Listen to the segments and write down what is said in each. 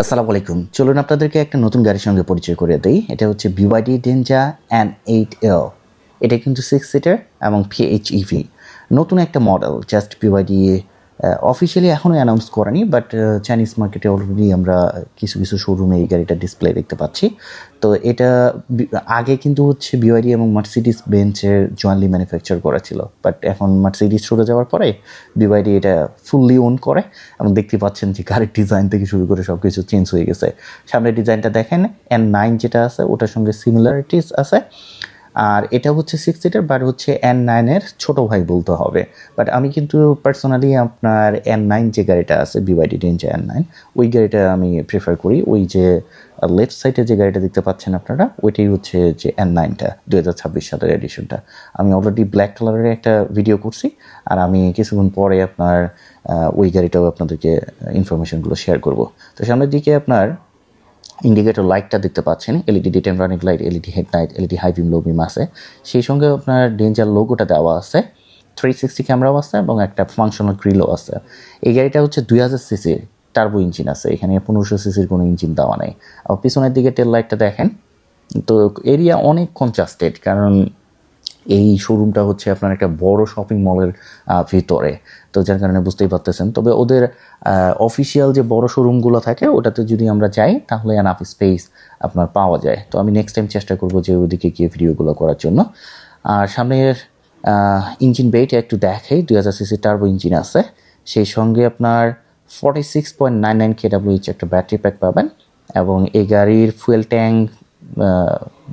আসসালামু আলাইকুম। চলুন আপনাদেরকে একটা নতুন গাড়ির সঙ্গে পরিচয় করে দিই। এটা হচ্ছে BYD Denza N eight L এটা কিন্তু সিক্স সিটার এবং পিএইচইভি নতুন একটা মডেল জাস্ট বিওয়াইডি অফিসিয়ালি এখনও অ্যানাউন্স করেনি বাট চাইনিজ মার্কেটে অলরেডি আমরা কিছু কিছু শোরুমে এই গাড়িটা ডিসপ্লে দেখতে পাচ্ছি। তো এটা আগে কিন্তু হচ্ছে বিওয়াইডি এবং মার্সিডিস বেঞ্চের জয়েন্টলি ম্যানুফ্যাকচার করা ছিল বাট এখন মার্সিডিস সরে যাওয়ার পরে বিওয়াইডি এটা ফুললি ওন করে, এবং দেখতে পাচ্ছেন যে গাড়ির ডিজাইন থেকে শুরু করে সব কিছু চেঞ্জ হয়ে গেছে। সামনের ডিজাইনটা দেখেন এন নাইন যেটা আছে, ওটার সঙ্গে সিমিলারিটিস আছে। আর এটা হচ্ছে সিক্স সিটার বাট হচ্ছে এন নাইনের ছোটো ভাই বলতে হবে। বাট আমি কিন্তু পার্সোনালি আপনার এন নাইন যে গাড়িটা আছে বিওয়াইডি রেঞ্জে এন নাইন ওই গাড়িটা আমি প্রেফার করি। ওই যে লেফট সাইডে যে গাড়িটা দেখতে পাচ্ছেন আপনারা, ওইটাই হচ্ছে যে এন নাইনটা দু হাজার ছাব্বিশ সালের এডিশনটা আমি অলরেডি ব্ল্যাক কালারের একটা ভিডিও করছি, আর আমি কিছুক্ষণ পরে আপনার ওই গাড়িটাও আপনাদেরকে ইনফরমেশনগুলো শেয়ার করব। তো সামনের দিকে আপনার ইন্ডিকেটর লাইটটা দেখতে পাচ্ছেন LED daytime running light LED head light LED high beam low beam আছে। সেই সঙ্গে আপনার ডেঞ্জার লোগোটা দেওয়া আছে থ্রি সিক্সটি ক্যামেরাও আছে এবং একটা ফাংশনাল গ্রিলও আছে। এই গাড়িটা হচ্ছে দুই হাজার সিসির টার্বো ইঞ্জিন আছে, এখানে পনেরোশো সিসির কোনো ইঞ্জিন দেওয়া নেই। আর পিছনের দিকে টেল লাইটটা দেখেন, তো এরিয়া অনেক কনজাস্টেড কারণ এই শোরুমটা হচ্ছে আপনার একটা বড় শপিং মলের ভিতরে। তো যার কারণে বুঝতেই পারতেছেন। তবে ওদের অফিসিয়াল যে বড় শোরুমগুলো থাকে, ওটাতে যদি আমরা যাই, তাহলে এনাফ স্পেস আপনার পাওয়া যায়। তো আমি নেক্সট টাইম চেষ্টা করব যে ওদিকে গিয়ে ভিডিওগুলো করার জন্য। আর সামনের ইঞ্জিন বেইটা একটু দেখে দুই হাজার সিসি টার্বো ইঞ্জিন আছে। সেই সঙ্গে আপনার forty six point nine nine K W H একটা ব্যাটারি প্যাক পাবেন এবং এই গাড়ির ফুয়েল ট্যাঙ্ক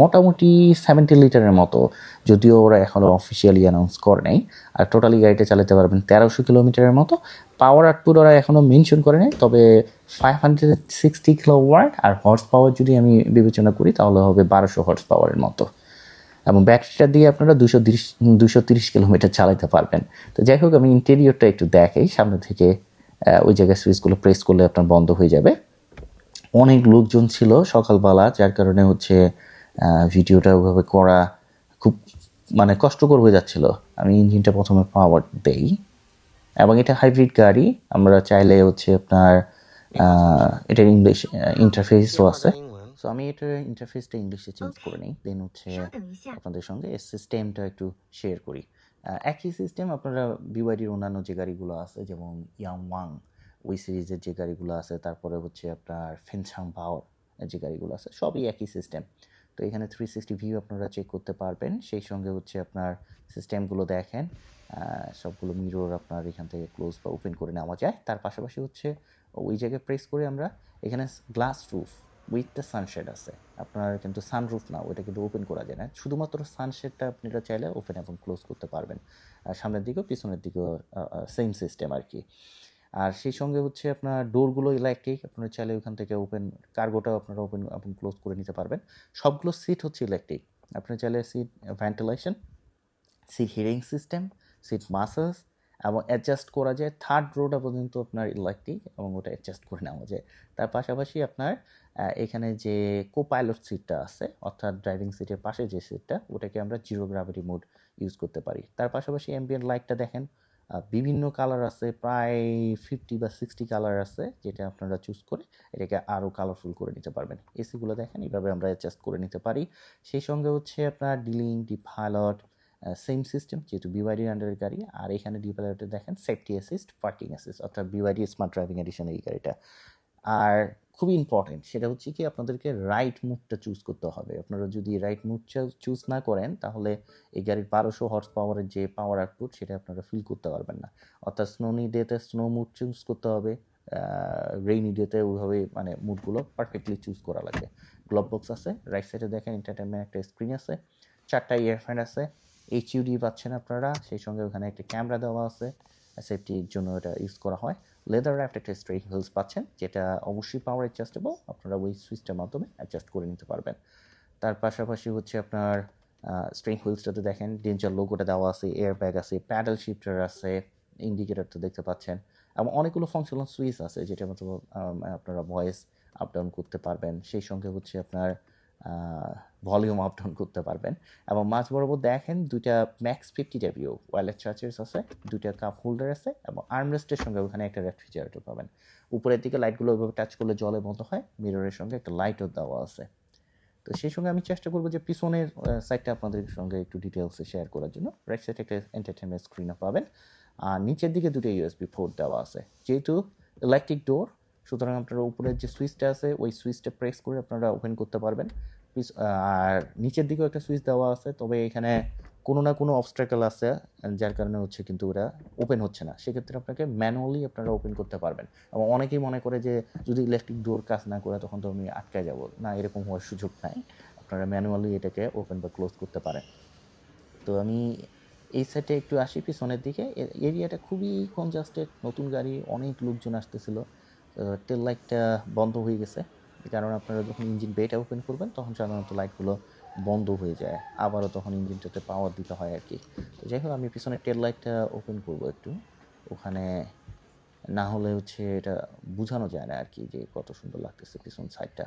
মোটামুটি সেভেন্টি লিটারের মতো। যদিও ওরা এখনও অফিসিয়ালি অ্যানাউন্স করে নাই। আর টোটালি গাড়িটা চালাতে পারবেন তেরোশো কিলোমিটারের মতো। পাওয়ার আউটপুট ওরা এখনও মেনশন করে নাই, তবে five hundred sixty kilowatt আর হর্স পাওয়ার যদি আমি বিবেচনা করি, তাহলে হবে বারোশো হর্স পাওয়ারের মতো। এবং ব্যাটারিটা দিয়ে আপনারা দুশো তিরিশ দুশো তিরিশ কিলোমিটার চালাতে পারবেন। তো যাই হোক, আমি ইন্টেরিয়রটা একটু দেখাই। সামনে থেকে ওই জায়গায় সুইচগুলো প্রেস করলে আপনার বন্ধ হয়ে যাবে। অনেক লোকজন ছিল সকালবেলা, যার কারণে হচ্ছে ভিডিওটা ওইভাবে করা খুব মানে কষ্টকর হয়ে যাচ্ছিল। আমি ইঞ্জিনটা প্রথমে পাওয়ার দেই এবং এটা হাইব্রিড গাড়ি। আমরা চাইলে হচ্ছে আপনার এটার ইংলিশ ইন্টারফেসও আছে। সো আমি এটার ইন্টারফেসটা ইংলিশে চেঞ্জ করে নিই। দেন হচ্ছে আপনাদের সঙ্গে সিস্টেমটা একটু শেয়ার করি। একই সিস্টেম আপনারা বিওয়াইডির অন্যান্য যে গাড়িগুলো আছে যেমন ইয়াংওয়াং ওই সিরিজের যে গাড়িগুলো আছে তারপরে হচ্ছে আপনার ফেনসাং পাওয়ার যে গাড়িগুলো আছে সবই একই সিস্টেম তো এখানে থ্রি সিক্সটি ভিউ আপনারা চেক করতে পারবেন। সেই সঙ্গে হচ্ছে আপনার সিস্টেমগুলো দেখেন সবগুলো মিরর আপনার এখান থেকে ক্লোজ বা ওপেন করে নেওয়া যায়। তার পাশাপাশি হচ্ছে ওই জায়গায় প্রেস করে আমরা এখানে glass roof with the sunshade আছে। আপনার কিন্তু সানরুফ না ওটা কিন্তু ওপেন করা যায় না। শুধুমাত্র সানশেডটা আপনারা চাইলে ওপেন এবং ক্লোজ করতে পারবেন। সামনের দিকেও পিছনের দিকেও সেম সিস্টেম আর কি। আর সেই সঙ্গে হচ্ছে আপনার ডোরগুলো ইলেকট্রিক আপনারা চাইলে ওখান থেকে ওপেন কার্গোটাও আপনারা ওপেন আপনি ক্লোজ করে নিতে পারবেন। সবগুলো সিট হচ্ছে ইলেকট্রিক আপনি চাইলে সিট ভেন্টিলেশন সিট হিরিং সিস্টেম সিট মাসাজ এবং অ্যাডজাস্ট করা যায় থার্ড রোটা পর্যন্ত আপনার ইলেকট্রিক এবং ওটা অ্যাডজাস্ট করে নেওয়া যায়। তার পাশাপাশি আপনার এখানে যে কো পাইলট সিটটা আছে, অর্থাৎ ড্রাইভিং সিটের পাশে যে সিটটা ওটাকে আমরা জিরো গ্রাভিটি মোড ইউজ করতে পারি। তার পাশাপাশি অ্যাম্বিয়েন্ট লাইটটা দেখেন বিভিন্ন কালার আছে, প্রায় ফিফটি বা সিক্সটি কালার আছে, যেটা আপনারা চুজ করে এটাকে আরও কালারফুল করে নিতে পারবেন। এসিগুলো দেখেন, এইভাবে আমরা অ্যাডজাস্ট করে নিতে পারি। সেই সঙ্গে হচ্ছে আপনার ডিলিং ডি সেম সিস্টেম যেহেতু বিওয়াইডির আন্ডারের গাড়ি, আর এখানে ডি দেখেন সেফটি অ্যাসিস্ট পার্কিং অ্যাসিস্ট অর্থাৎ বিওয়াইডি স্মার্ট ড্রাইভিং এডিশন এই গাড়িটা। আর খুবই ইম্পর্টেন্ট সেটা হচ্ছে কি আপনাদেরকে রাইট মুডটা চুজ করতে হবে। আপনারা যদি রাইট মুডটা চুজ না করেন, তাহলে এই গাড়ির বারোশো হর্স পাওয়ারের যে পাওয়ার আউটপুট সেটা আপনারা ফিল করতে পারবেন না। অর্থাৎ স্নোনি ডেতে স্নো মুড চুজ করতে হবে রেইনি ডেতে ওইভাবে মানে মুডগুলো পারফেক্টলি চুজ করা লাগে। গ্লোভ বক্স আছে রাইট সাইডে দেখেন এন্টারটেনমেন্ট একটা স্ক্রিন আছে, চারটা ইয়ারফ্যান আছে এইচ এইচইউডি পাচ্ছেন আপনারা, সেই সঙ্গে ওখানে একটা ক্যামেরা দেওয়া আছে সেফটির জন্য এটা ইউজ করা হয়। লেদার র্যাফট একটা স্ট্রেট হিলস পাচ্ছেন, যেটা অবশ্যই পাওয়ার অ্যাডজাস্টেবল আপনারা ওই সুইচটার মাধ্যমে অ্যাডজাস্ট করে নিতে পারবেন। তার পাশাপাশি হচ্ছে আপনার স্ট্রেন হুইলসটাতে দেখেন ডেঞ্জার লোগোটা দেওয়া আছে এয়ার ব্যাগ আছে প্যাডেল শিফটার আছে ইন্ডিকেটার তো দেখতে পাচ্ছেন, এবং অনেকগুলো ফাংশনাল সুইচ আছে যেটা মতো আপনারা ভয়েস আপ ডাউন করতে পারবেন। সেই সঙ্গে হচ্ছে আপনার ভলিউম আপ ডাউন করতে পারবেন। এবং মাঝ বরাবর দেখেন দুইটা ম্যাক্স ফিফটি ভিউ ওয়ালেট চার্জার্স আছে, দুইটা কাপ হোল্ডার আছে এবং আর্মরেস্টের সঙ্গে ওখানে একটা রেফ্রিজারেটর পাবেন। উপরের দিকে লাইটগুলো ওইভাবে টাচ করলে জলের মতো হয় মিররের সঙ্গে একটা লাইটও দেওয়া আছে। তো সেই সঙ্গে আমি চেষ্টা করব যে পিছনের সাইডটা আপনাদের সঙ্গে একটু ডিটেলসে শেয়ার করার জন্য। রাইট সাইডে একটা এন্টারটেনমেন্ট স্ক্রিনও পাবেন। আর নিচের দিকে দুটো ইউএসবি পোর্ট দেওয়া আছে। যেহেতু ইলেকট্রিক ডোর সুতরাং আপনারা উপরের যে সুইচটা আছে, ওই সুইচটা প্রেস করে আপনারা ওপেন করতে পারবেন। আর নিচের দিকেও একটা সুইচ দেওয়া আছে, তবে এখানে কোনো না কোনো অবস্ট্রাকল আছে, যার কারণে হচ্ছে কিন্তু ওটা ওপেন হচ্ছে না। সেক্ষেত্রে আপনাকে ম্যানুয়ালি আপনারা ওপেন করতে পারবেন। এবং অনেকেই মনে করে যে, যদি ইলেকট্রিক ডোর কাজ না করে, তখন তো আমি আটকায় যাব। না, এরকম হওয়ার সুযোগ নাই। আপনারা ম্যানুয়ালি এটাকে ওপেন বা ক্লোজ করতে পারেন। তো আমি এই সাইডে একটু আসি, পিছনের দিকে। এরিয়াটা খুবই কনজাস্টেড নতুন গাড়ি, অনেক লোকজন আসতেছিল। টেল লাইটটা বন্ধ হয়ে গেছে। এই কারণে আপনারা যখন ইঞ্জিন বেটা ওপেন করবেন, তখন সাধারণত লাইটগুলো বন্ধ হয়ে যায়। আবারও তখন ইঞ্জিনটাতে পাওয়ার দিতে হয় আর কি তো যাই হোক, আমি পিছনে টেল লাইটটা ওপেন করব একটু। ওখানে না হলে হচ্ছে এটা বোঝানো যায় না আর কি যে কত সুন্দর লাগতেছে পিছন সাইডটা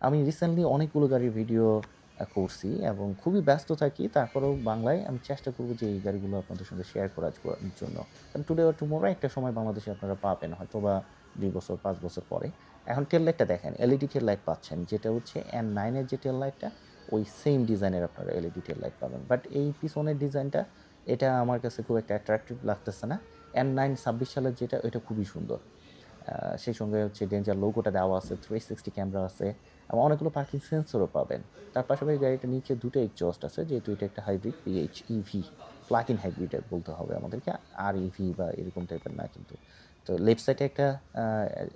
আমি রিসেন্টলি অনেকগুলো গাড়ির ভিডিও করছি এবং খুবই ব্যস্ত থাকি। তারপরেও বাংলায় আমি চেষ্টা করব যে এই গাড়িগুলো আপনাদের সঙ্গে শেয়ার করার জন্য। কারণ টুডে আর টুমোরো একটা সময় বাংলাদেশে আপনারা পাবেন। হয়তো বা দুই বছর, পাঁচ বছর পরে। এখন টেল লাইটটা দেখেন এলইডি টেল লাইট পাচ্ছেন, যেটা হচ্ছে এন নাইনের যে টেল লাইটটা ওই সেম ডিজাইনের আপনারা এলইডি টেল লাইট পাবেন। বাট এই পিছনের ডিজাইনটা এটা আমার কাছে খুব একটা অ্যাট্রাকটিভ লাগতেছে না। এন নাইন ছাব্বিশ সালের যেটা এটা খুবই সুন্দর। সেই সঙ্গে হচ্ছে ডেঞ্জার লোগোটা দেওয়া আছে থ্রি সিক্সটি ক্যামেরা আছে, এবং অনেকগুলো পার্কিং সেন্সরও পাবেন। তার পাশাপাশি গাড়িটা নিচে দুটো এক্সস্ট আছে, যেহেতু এটা একটা hybrid PHEV plug in hybrid বলতে হবে আমাদেরকে আর ইভি বা এরকম টাইপের না কিন্তু। তো লেফট সাইডে একটা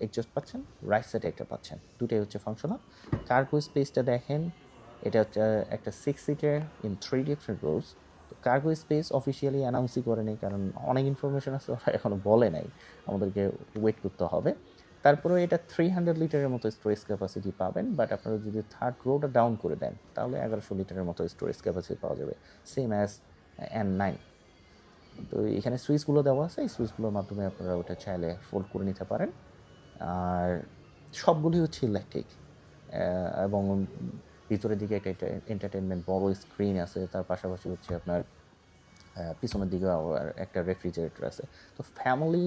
এক্সস্ট পাচ্ছেন রাইট সাইডে একটা পাচ্ছেন। দুটোই হচ্ছে ফাংশনাল কার্গো স্পেসটা দেখেন, এটা হচ্ছে একটা six seater in three different rows cargo space officially অ্যানাউন্সই করেনি কারণ অনেক ইনফরমেশন আছে, ওরা এখনও বলে নাই। আমাদেরকে ওয়েট করতে হবে। তারপরে এটা থ্রি হান্ড্রেড লিটারের মতো স্টোরেজ ক্যাপাসিটি পাবেন বাট আপনারা যদি থার্ড রোটা ডাউন করে দেন, তাহলে এগারোশো লিটারের মতো স্টোরেজ ক্যাপাসিটি পাওয়া যাবে। সেম অ্যাজ এন নাইন তো এখানে সুইচগুলো দেওয়া আছে, এই সুইচগুলোর মাধ্যমে আপনারা ওটা চাইলে ফোল্ড করে নিতে পারেন। আর সবগুলি হচ্ছে ইলেকট্রিক এবং ভিতরের দিকে একটা এন্টারটেনমেন্ট বড় স্ক্রিন আছে, তার পাশাপাশি হচ্ছে আপনার পিছনের দিকে একটা রেফ্রিজারেটর আছে। তো ফ্যামিলি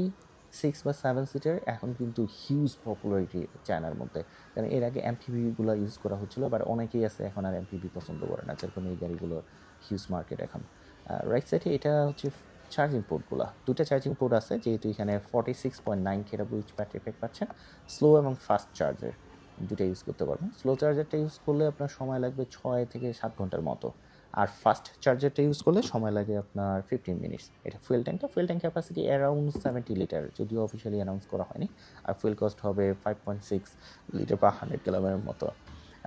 সিক্স বা সেভেন সিটার এখন কিন্তু হিউজ পপুলারিটি চায়নার মধ্যে। কারণ এর আগে এমপিভিগুলো ইউজ করা হচ্ছিল বাট অনেকেই আছে এখন আর এমপিভি পছন্দ করে না, যেরকম এই গাড়িগুলোর হিউজ মার্কেট এখন। রাইট সাইডে এটা হচ্ছে চার্জিং পোর্টগুলো দুটো চার্জিং পোর্ট আছে, যেহেতু এখানে ফর্টি সিক্স পয়েন্ট নাইন কেরাবুইচ ব্যাটারি প্যাক পাচ্ছেন স্লো এবং ফাস্ট চার্জার দুটো ইউজ করতে পারবেন। স্লো চার্জারটা ইউজ করলে আপনার সময় লাগবে ছয় থেকে সাত ঘণ্টার মতো। আর ফাস্ট চার্জারটা ইউজ করলে সময় লাগে আপনার ফিফটিন মিনিটস এটা fuel ট্যাঙ্কটা fuel tank capacity around seventy litre যদিও অফিসিয়ালি অ্যানাউন্স করা হয়নি। আর ফুয়েল কস্ট হবে five point six litre per hundred কিলোমিটারের মতো।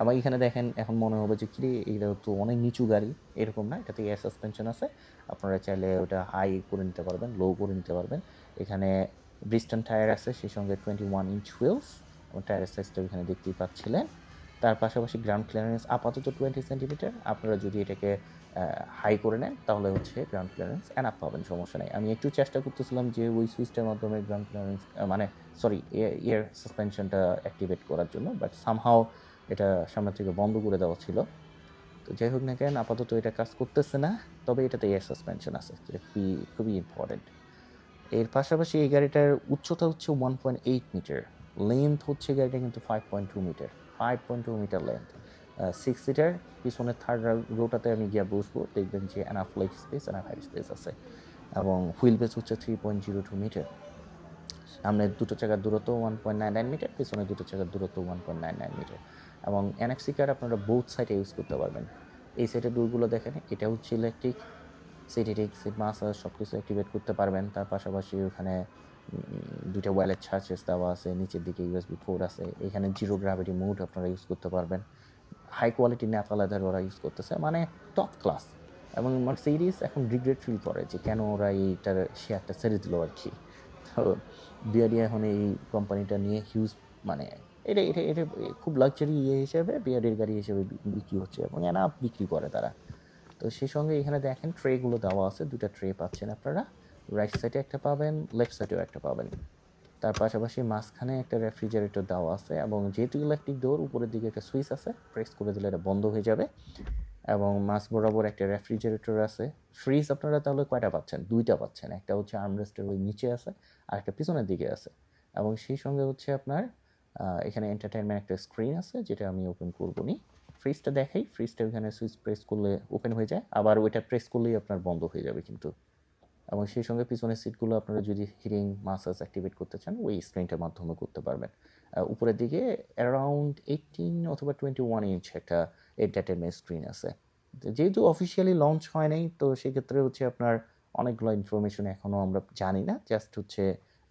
আমার এখানে দেখেন, এখন মনে হবে যে, কিরে, এটা তো অনেক নিচু গাড়ি। এরকম না এটাতে এয়ার সাসপেনশন আছে। আপনারা চাইলে ওটা হাই করে নিতে পারবেন লো করে নিতে পারবেন। এখানে ব্রিস্টন টায়ার আছে, সেই সঙ্গে টোয়েন্টি ওয়ান ইঞ্চ হুইলস টায়ারের সাইজটা এখানে দেখতেই পাচ্ছিলেন। তার পাশাপাশি গ্রাউন্ড ক্লিয়ারেন্স আপাতত টোয়েন্টি সেন্টিমিটার আপনারা যদি এটাকে হাই করে নেন, তাহলে হচ্ছে গ্রাউন্ড ক্লিয়ারেন্স অ্যান আপ পাবেন, সমস্যা নেই। আমি একটু চেষ্টা করতেছিলাম যে, ওই সুইচটার মাধ্যমে গ্রাউন্ড ক্লিয়ারেন্স মানে সরি এয়ার সাসপেনশনটা অ্যাক্টিভেট করার জন্য বাট সামহাও এটা সামনে থেকে বন্ধ করে দেওয়া ছিল। তো যাই হোক না কেন, আপাতত এটা কাজ করতেছে না, তবে এটাতে এয়ার সাসপেনশন আছে খুবই খুবই ইম্পর্টেন্ট এর পাশাপাশি এই গাড়িটার উচ্চতা হচ্ছে one point eight metre length হচ্ছে গাড়িটা কিন্তু five point two metre five point two metre length six seater পিছনের থার্ড রোটাতে আমি গিয়ে বসবো, দেখবেন যে enough leg space enough high space আছে। এবং হুইল বেস হচ্ছে three point zero two metre সামনের দুটো চাকার দূরত্ব one point nine nine metre পিছনে দুটো চাকার দূরত্ব one point nine nine metre এবং এনএফসি কার্ড আপনারা বোথ সাইডে ইউজ করতে পারবেন। এই সাইডের ডোরগুলো দেখেন এটা হচ্ছে ইলেকট্রিক সিটিটিক সিট মাসাজ সব কিছু অ্যাক্টিভেট করতে পারবেন। তার পাশাপাশি ওখানে দুইটা ওয়ালেট চার্জেস দেওয়া আছে, নিচের দিকে ইউএসবি ফোর আছে। এখানে জিরো গ্র্যাভিটি মুড আপনারা ইউজ করতে পারবেন। হাই কোয়ালিটি ন্যাপা লেদার ওরা ইউজ করতেছে মানে টপ ক্লাস এবং মার্সিডিস এখন রিগ্রেট ফিল করে যে কেন ওরা এইটার শেয়ারটা ছেড়ে দিল আর কি। তো, বিআরডি এখন এই কোম্পানিটা নিয়ে হিউজ মানে এটা এটা এটা খুব লাক্সারি ইয়ে হিসেবে বিআরডির গাড়ি হিসেবে বিক্রি হচ্ছে এবং এনা বিক্রি করে তারা। তো সেই সঙ্গে এখানে দেখেন ট্রেগুলো দেওয়া আছে দুটা ট্রে পাচ্ছেন আপনারা। রাইট সাইডে একটা পাবেন লেফট সাইডেও একটা পাবেন। তার পাশাপাশি মাঝখানে একটা রেফ্রিজারেটর দেওয়া আছে এবং যেহেতু ইলেকট্রিক ডোর উপরের দিকে একটা সুইচ আছে প্রেস করে দিলে এটা বন্ধ হয়ে যাবে। এবং মাছ বরাবর একটা রেফ্রিজারেটর আছে। ফ্রিজ আপনারা তাহলে কয়টা পাচ্ছেন? দুইটা পাচ্ছেন। একটা হচ্ছে আর্মরেস্টের ওই নিচে আছে, আর একটা পিছনের দিকে আছে। এবং সেই সঙ্গে হচ্ছে আপনার এখানে এন্টারটেনমেন্ট একটা স্ক্রিন আছে, যেটা আমি ওপেন করব নি। ফ্রিজটা দেখাই ফ্রিজটা ওখানে সুইচ প্রেস করলে ওপেন হয়ে যায়, আবার ওইটা প্রেস করলেই আপনার বন্ধ হয়ে যাবে কিন্তু। এবং সেই সঙ্গে পিছনের সিটগুলো আপনারা যদি হিরিং মাসাজ অ্যাক্টিভেট করতে চান, ওই স্ক্রিনটার মাধ্যমে করতে পারবেন। উপরের দিকে অ্যারাউন্ড এইটিন অথবা টোয়েন্টি ওয়ান ইঞ্চ একটা এন্টারটেনমেন্ট স্ক্রিন আছে। যেহেতু অফিসিয়ালি লঞ্চ হয় নাই, তো সেক্ষেত্রে হচ্ছে আপনার অনেকগুলো ইনফরমেশন এখনও আমরা জানি না জাস্ট হচ্ছে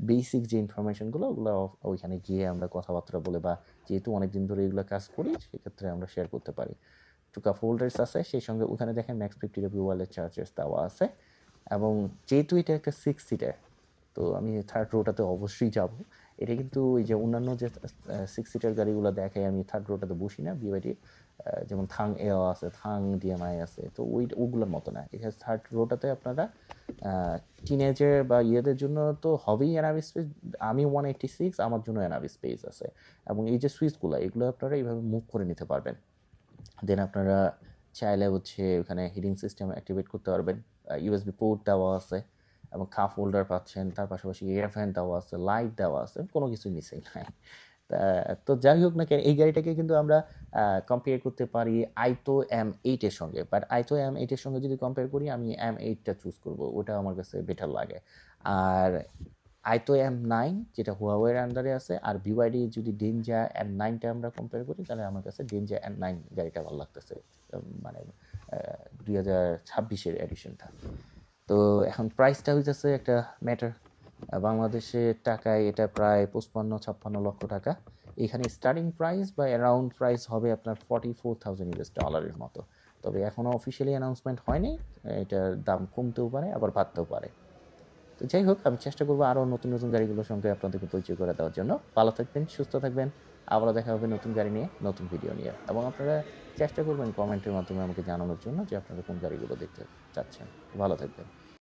বেসিক যে ইনফরমেশনগুলো ওগুলো ওইখানে গিয়ে আমরা কথাবার্তা বলে বা যেহেতু অনেক দিন ধরে এগুলো কাজ করি, সেক্ষেত্রে আমরা শেয়ার করতে পারি। টুকা ফোল্ডার্স আছে, সেই সঙ্গে ওখানে দেখেন ম্যাক্স ফিফটি ডব্লিউ ওয়ালের চার্জেস দেওয়া আছে। এবং যেহেতু এটা একটা সিক্স সিটার তো আমি থার্ড রোটাতে অবশ্যই যাব। এটা কিন্তু ওই যে অন্যান্য যে সিক্স সিটার গাড়িগুলো দেখে আমি থার্ড রোটাতে বসি না বিওয়াইডি যেমন থাং এও আছে, থাং ডিএমআই আছে, তো ওই ওগুলোর মতো না। এখানে থার্ড রোটাতে আপনারা টিনেজার বা ইয়েদের জন্য তো হবেই এনাবি স্পেস আমি ওয়ান এইটটি সিক্স আমার জন্য এনাবি স্পেস আছে। এবং এই যে সুইচগুলো এগুলো আপনারা এইভাবে মুভ করে নিতে পারবেন। দেন আপনারা চাইলে হচ্ছে ওখানে হিটিং সিস্টেম অ্যাক্টিভেট করতে পারবেন। ইউএসবি পোর্ট দেওয়া আছে, এবং কাপ হোল্ডার পাচ্ছেন, তার পাশাপাশি এয়ার ফ্যান দেওয়া আছে লাইট দেওয়া আছে, কোনো কিছুই মিসিং নাই। তা- যাই হোক না কেন, এই গাড়িটাকে কিন্তু আমরা কম্পেয়ার করতে পারি আইতো এম এইটের সঙ্গে। বাট আইতো এম এইটের সঙ্গে যদি কম্পেয়ার করি, আমি এম এইটটা চুজ করব। ওটা আমার কাছে বেটার লাগে। আর আইতো এম নাইন যেটা হুয়াওয়ের আন্ডারে আছে, আর বিওয়াইডি যদি ডেঞ্জা এম নাইনটা আমরা কম্পেয়ার করি, তাহলে আমার কাছে ডেঞ্জা এম নাইন গাড়িটা ভালো লাগতেছে। মানে দুই হাজার ছাব্বিশের এডিশনটা তো এখন প্রাইসটা হইতেছে একটা ম্যাটার বাংলাদেশের টাকায় এটা প্রায় পঁচপান্ন, ছাপ্পান্ন লক্ষ টাকা। এখানে স্টার্টিং প্রাইস বা অ্যারাউন্ড প্রাইস হবে আপনার ফর্টি ফোর থাউজেন্ড ইউএস ডলারের মতো। তবে এখনও অফিসিয়ালি অ্যানাউন্সমেন্ট হয়নি, এটার দাম কমতেও পারে, আবার বাড়তেও পারে। তো যাই হোক, আমি চেষ্টা করব আরও নতুন নতুন গাড়িগুলোর সঙ্গে আপনাদেরকে পরিচয় করে দেওয়ার জন্য। ভালো থাকবেন, সুস্থ থাকবেন। আবারও দেখা হবে নতুন গাড়ি নিয়ে, নতুন ভিডিও নিয়ে। এবং আপনারা চেষ্টা করবেন কমেন্টের মাধ্যমে আমাকে জানানোর জন্য যে আপনারা কোন গাড়িগুলো দেখতে চাচ্ছেন। ভালো থাকবেন।